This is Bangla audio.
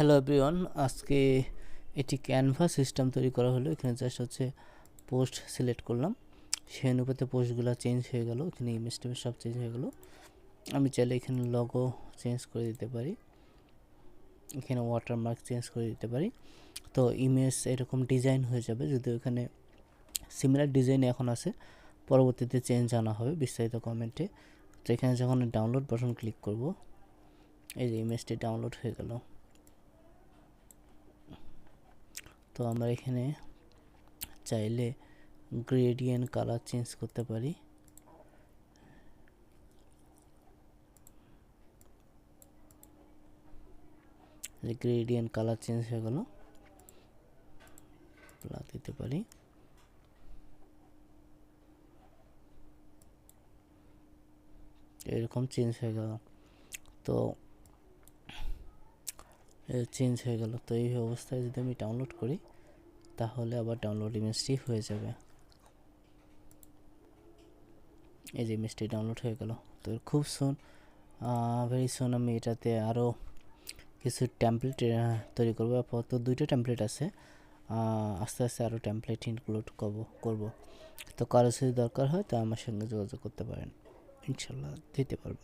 হ্যালো এভরিওয়ান আজকে এটি ক্যানভা সিস্টেম তৈরি করা হলো। এখানে জাস্ট হচ্ছে পোস্ট সিলেক্ট করলাম। সেই অনুপাতে পোস্টগুলো চেঞ্জ হয়ে গেল। এখানে ইমেজ টেমেজ সব চেঞ্জ হয়ে গেল। আমি চাইলে এখানে লগো চেঞ্জ করে দিতে পারি। এখানে ওয়াটারমার্ক চেঞ্জ করে দিতে পারি। তো ইমেজ এরকম ডিজাইন হয়ে যাবে। যদি ওখানে সিমিলার ডিজাইন এখন আছে। পরবর্তীতে চেঞ্জ আনা হবে বিস্তারিত কমেন্টে তো এখানে যখন ডাউনলোড বাটন ক্লিক করব, এই যে ইমেজটি ডাউনলোড হয়ে গেল। তো আমরা এখানে চাইলে গ্রেডিয়েন্ট কালার চেঞ্জ করতে পারি। যে গ্রেডিয়েন্ট কালার চেঞ্জ হয়ে গেল দিতে পারি। এরকম চেঞ্জ হয়ে গেল। তো চেঞ্জ হয়ে গেল। তো এই অবস্থায় যদি আমি ডাউনলোড করি, তাহলে আবার ডাউনলোড ইমেজটি হয়ে যাবে। এই যে ইমেজটি ডাউনলোড হয়ে গেল। তো খুব সুন ভেরি সুন আমি এটাতে আরও কিছু ট্যাম্পলেট তৈরি করব। আপাতত দুইটা ট্যাম্পলেট আছে। আস্তে আস্তে আরও ট্যাম্পলেট ইনক্লুড করব করব। তো কারও যদি দরকার হয়, তো আমার সঙ্গে যোগাযোগ করতে পারেন। ইনশাল্লাহ দিতে পারব।